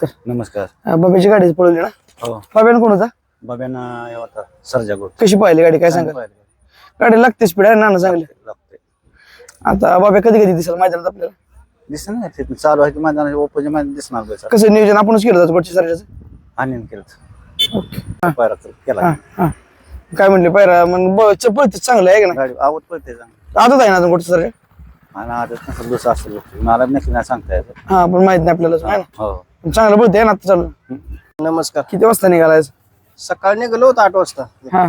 नमस्कार. अं, बाबाची गाडी पळवली ना? हो. बाब्यान कोण होता? बाब्यांना होता सरजा गोट कशी पाहिली गाडी? काय सांगा गाडी. लागते स्पीड आहे ना सांगले लागते आता बाबा कधी कधी दिसेल मैदानात आपल्याला? दिसत ना ते चालू आहे की मैदान ओपोजिट मैदान दिसणार सर कसं नियोजन आपणच केलं जातं गोडच्या सरच्याचं आणि केलं ओके. पायरा तर केला. हा हा. काय म्हणले पायरा मग पळते चांगलं आहे का गाडी आवड पडते चांगलं. ना आताच आहे ना अजून गोडच्या सरच्या आणि आता दुसरं असेल. मला नक्की नाही सांगता येत. हा पण माहीत नाही आपल्याला आहे ना? हो. चांगलं पळते ना आता चालू. नमस्कार. किती वाजता निघालायचं सकाळी निघालो होतो आठ वाजता. हा.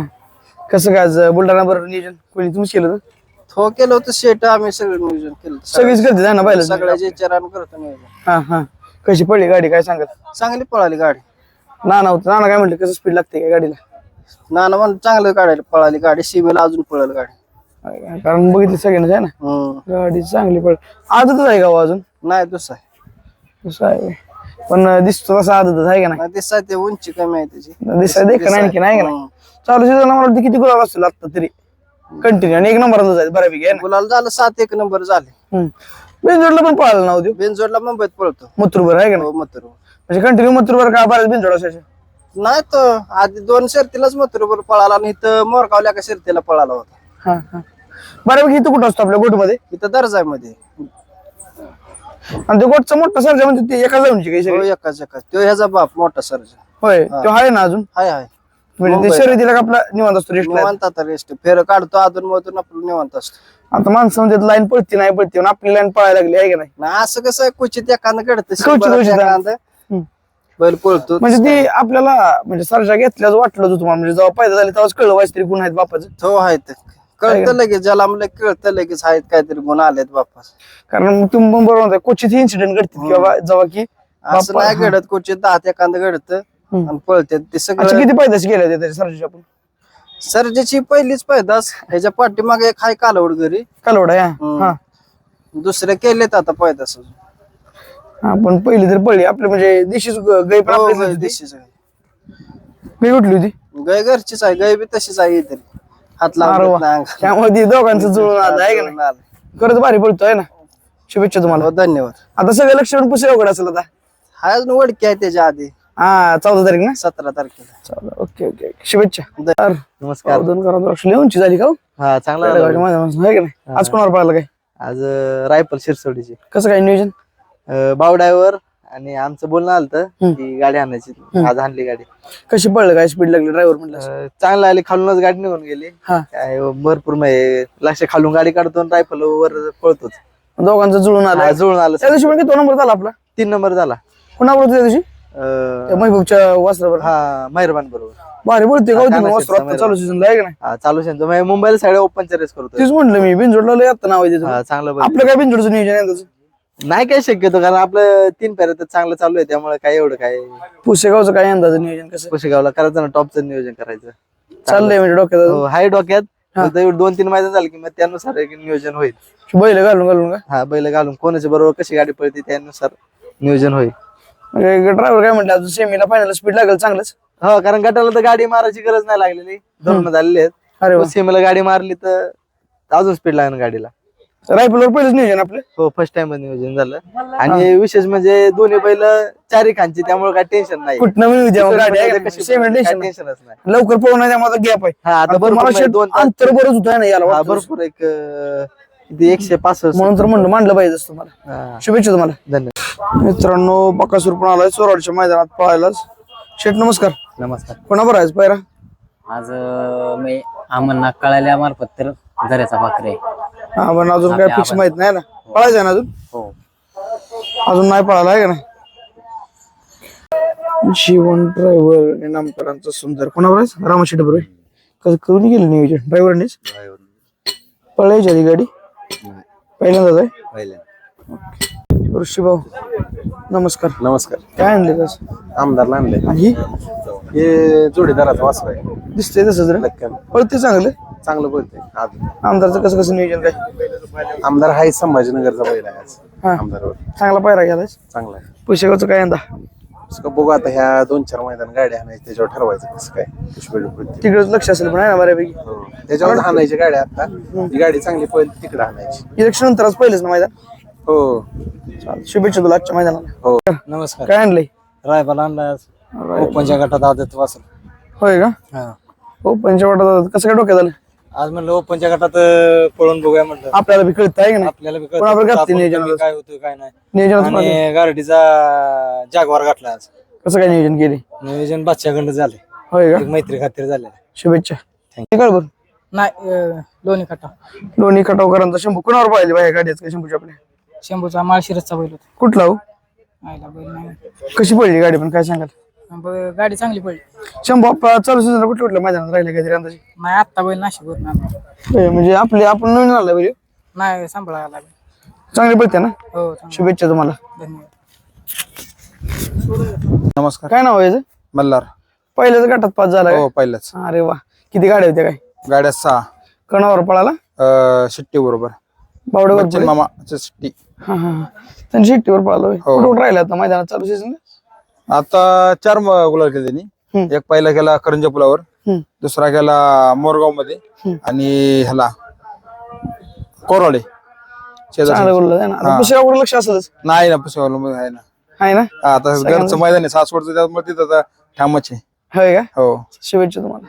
कसं काय आज बुलढाणा बरोबर नियोजन? कोणी तुम्हीच केलं होतं? हो केलं होतं शेट आम्ही सगळं नियोजन केलं होतं. सगळीच करते जा ना पाहिलं सगळ्याचे विचारानं करतो नियोजन. हा हा. कशी पडली गाडी काय सांगत चांगली पळाली गाडी. नाना होतं. नाना काय म्हटलं कसं स्पीड लागते काय गाडीला? नाना म्हणून चांगलं काढायला पळाली गाडी सीमेला अजून पळाली गाडी. कारण बघितली सगळ्यांना आहे ना? हम्म. गाडी चांगली पड आदतच आहे का हो अजून? नाही दुसरा तसं आहे. पण दिसतो तसा आदतच आहे का नाही? नाही दिसा ते उंची कमी आहे त्याची. दिसाय देख नाही आणखी नाही का नाही. चालू सीझन मला वाटतं किती गुलाब असतील आता तरी. कंटिन्यू आणि एक नंबरला जायचं बऱ्यापैकी आहे गुलाल झालं सात एक नंबर झाले. ना बिनजोडला पण पळाला ना होती बेंजोडला मुंबईत पळतो. मथुरभर आहे का नाही? हो मथुर म्हणजे कंटिन्यू मथुरभर का बऱ्याच बिनजोड असायचे नाही तो आधी दोन शर्तीलाच मथुरवर पळाला आणि इथं मोरगावल्या का शर्तीला पळाला होता. हा हा. बऱ्यापैकी इथं कुठं असतो आपल्या गोटमध्ये? इथं दर्जामध्ये. आणि ते गोटचा मोठा सर्जा म्हणजे ते एका जाऊनची काही हो सगळी एकाच एकाच. तो ह्याचा बाप मोठा सर्ज होय तो आहे ना अजून? हाय हाय. म्हणजे ते शर्यतीला का आपला निवांत असतो रेस्ट निवांत आता रेस्ट फेर काढतो अधून मधून आपलं निवांत असतो. आता माणसामध्ये लाईन पळते नाही पळते. पण आपली लाईन पळायला लागली आहे का नाही? ना असं कसं आहे, क्वचित एखादं घडतं क्वचित, शंभरात क्वचित. एखादं. हम्म. बैल पळतो. म्हणजे ती आपल्याला म्हणजे सरजा घेतल्याच वाटलं होतं तुम्हाला. म्हणजे जेव्हा पैदा झाली तेव्हाच कळलं व्हायचं तरी गुण आहेत बापाचं. तो आहेत कळतं लगेच ज्याला म्हणलं कळतं लगेच आहेत काहीतरी गुण आलेत बापास कारण तुम्ही पण बरोबर म्हणताय, क्वचित हिन्सिडेंट घडतात की बाबा जेव्हा की असं बाप्पा- नाही घडत क्वचित दहात एखादं घडतं हम्म. आणि पळते. ते अच्छा सगळं किती पैदास गेले होते त्याच्या सरजाची आपण? सर्जेची पहिलीच पैदास ह्याच्या पाठीमागे एक हाय कालवड घरी. कालवडा या हम्म. हा. दुसरे केलेत आता पैदास हा पण पहिली तर पडली आपली म्हणजे दिशीच ग- गाय पण आपलीच होती. दिशीच आहे. गाय कुठली होती? गाय घरचीच आहे गाय बी तशीच आहे इथे हात लावून नाही अंगाला. त्यामुळे ती दोघांचं जुळून आलं आहे का नाही. खरंच भारी पडतो आहे ना. शुभेच्छा तुम्हाला. हो, धन्यवाद. आता सगळं लक्ष ठेवून पुसे अवघड असेल आता. हाय अजून वडकी आहे त्याच्या आधी. हा चौदा तारीख ना? सतरा तारखेला. चला ओके ओके शुभेच्छा. तर नमस्कार. दोन करा लक्ष लिहूनची झाली का हो? हा चांगला मैदानात, आहे का नाही? आज कोणावर पळाला काय? आज अं, रायफल शिरसोडीची कसं काय नियोजन? अं, बाव ड्रायव्हर आणि आमचं बोलणं आलं होतं की गाडी आणायची. आज आणली गाडी. कशी पडलं काय स्पीड लागली? ड्रायव्हर म्हटलं अं, चांगलं आली खालूनच गाडी निघून गेली. हा. काय भरपूर म्हणजे लक्ष खालून गाडी काढतो रायफल वर पळतोच. दोघांचं जुळून हा, आलं जुळून आलं. त्या दिवशी किती नंबर झाला आपला? तीन नंबर झाला. कुणावर होतं त्या दिवशी? अं, त्या महबूबच्या हा मेहरबान बरोबर. भारी बोलते आता. चालू सीझनला आहे का नाही? हा चालू म्हणजे मुंबईला सगळ्या ओपनच्या रेस करतो तेच म्हटलं मी बिनजोडला लय आता नाव आहे त्याचं. हा चांगलं. आपलं काय बिनजोडचं नियोजन आहे त्याचं नाही काय शक्यतो कारण आपलं तीन पेऱ्या तर चांगलं चालू आहे त्यामुळे काय एवढं काय पुसेगावचं काय अंदाज नियोजन कसं? पुशेगावला करायचं ना टॉपचं नियोजन करायचं. चाललंय म्हणजे डोक्यात हो हाय डोक्यात. फक्त एवढं दोन तीन मैदान झालं की मग त्यानुसार एक नियोजन होईल. बैल घालून घालून का? हा बैल घालून. कोणाच्या बरोबर कशी गाडी पळते त्यानुसार नियोजन होईल. म्हणजे ड्रायव्हर काय म्हटलं अजून सेमीला फायनल स्पीड लागेल चांगलंच. हो कारण गटाला तर गाडी मारायची गरज नाही लागलेली. धरून झालेली अरे वा. आहेत सीमेला गाडी मारली तर अजून स्पीड लागणार गाडीला. रायफलवर पहिलेच नियोजन आपलं. हो फर्स्ट टाइम नियोजन झालं. आणि विशेष म्हणजे दोन्ही बैल चारी खांची त्यामुळे काय टेन्शन नाही. कुठं गाडी आहे का काय टेन्शन टेन्शनच नाही. लवकर पोहोचणार त्यामध्ये गॅप आहे. हा आता तुम्हाला म्हणजे दोन अंतर बरंच होतं ना याला हा, वाटतं. भरपूर एक अं, किती एकशे पासष्ट म्हणून तर म्हणलं मांडलं पाहिजे असतं मला हा, शुभेच्छा तुम्हाला. धन्यवाद. मित्रांनो बकासूर पण आलाय चोराडच्या मैदानात पळायलाच शेठ नमस्कार. नमस्कार. कोणाबर आहे पैरा आज अं, मी आम्हाला कळाल्या मार्फत तर झऱ्याचा भाकरे हा पण अजून काय फिक्स माहीत नाही ना. पळायचं आहे ना अजून? हो. अजून नाही पळाला आहे का नाही? जीवन ड्रायव्हर नामकरांचा सुंदर. कोणावर आहे रामाशेठ बरोबर कसं करून गेलं नियोजन? ड्रायव्हरनेच पळायची आधी गाडी? पहिल्यांदाच आहे? ऋषी भाऊ नमस्कार. नमस्कार. काय आणले तसं आमदारला आणले आणि? ही हे जोडीदाराचा वासर आहे. दिसतंय तसंच रे. नक्कन पळते चांगलं. चांगलं बोलते आज आमदारचं कसं कसं नियोजन काय? आमदार हाय संभाजीनगरचा बैल आहे आज हा. आमदारवर. चांगला पायरा गेलाय चांगला आहे. पुशेगावचं काय यंदा? कसं बघू आता ह्या दोन चार मैदान गाड्या आणायच्या त्याच्यावर ठरवायचं कसं काय पुष्पे तिकडेच लक्ष असेल पण आहे ना बऱ्यापैकी? त्याच्यावर आणायची गाड्या आता. ही गाडी चांगली पळते तिकडे आणायची. इलेक्शन नंतरच पहिलेच ना मैदान? हो. चालेल शुभेच्छा तुला आजच्या मैदानाला. हो. नमस्कार. काय आणलंय? रायबाला आणला Right. ओपनच्या गटात आदत वासर होय का? हा. हो पंचवाटात कसं काय डोक्यात आलं? आज म्हणलं ओपनच्या गटात अं, पळून बघूया म्हणलं. आपल्याला बी कळत आहे का नाही? आपल्याला बी कोणावर कळतं घातली आपण नियोजन कमी काय होतं काय नाही. नियोजन आणि गारडीचा जागवार घातला आज. कसं काय नियोजन केले? नियोजन बादशाहकडनं झाले होय का? एक मैत्री खातीर झाले शुभेच्छा. कळ बरं. नाही लोणी कटा दोन्ही खटावकरांचा शंभू. कुणावर पाहिजे बाहेर गाडीच काय शंभूच्या आपल्या शंभूचा माळशिरसचा बैल होता. कुठला हो? आयला बैल नाही कशी पडली गाडी पण? काय सांगाल? ब- गाडी चांगली पडली. शंभू आपला चालू सीझन कुठल्या कुठल्या मैदानात राहिले काहीतरी अंदाजे? नाही आत्ता बैल नाशिक होत नाही होय, म्हणजे आपले आपण नवीन आला बरे. नाही सांभाळायला लागेल. चांगली पडते ना? हो चांगलं. शुभेच्छा तुम्हाला. धन्यवाद. नमस्कार. काय नाव आहे याचं? मल्हार. पहिल्याच गटात पाच झाला हो पहिल्याच? अरे वा. किती गाड्या होत्या काय? गाड्या सहा. कणावर पळाला? शिट्टी बरोबर. बच्चन मामाची शिट्टी. हा हा हा. त्यांनी शिट्टीवर पळाला. हो. कुठं कुठं राहिला आता मैदानात चालू सीझन आता चार म- गुलाल केले त्यांनी. हम्म. एक पहिला गेला करंजा पुलावर हम्म. दुसरा गेला मोरगावमध्ये आणि ह्याला कोरवाडे. शेजारचे. चांगलं बोललं ना. आता हा. लक्ष असेलच? नाही ना पुसेगावला आहे ना. आहे ना? आता घरचं मैदान आहे सासवडचं त्यामुळे तिथं आता ठामच आहे. होय का? हो. शुभेच्छा तुम्हाला.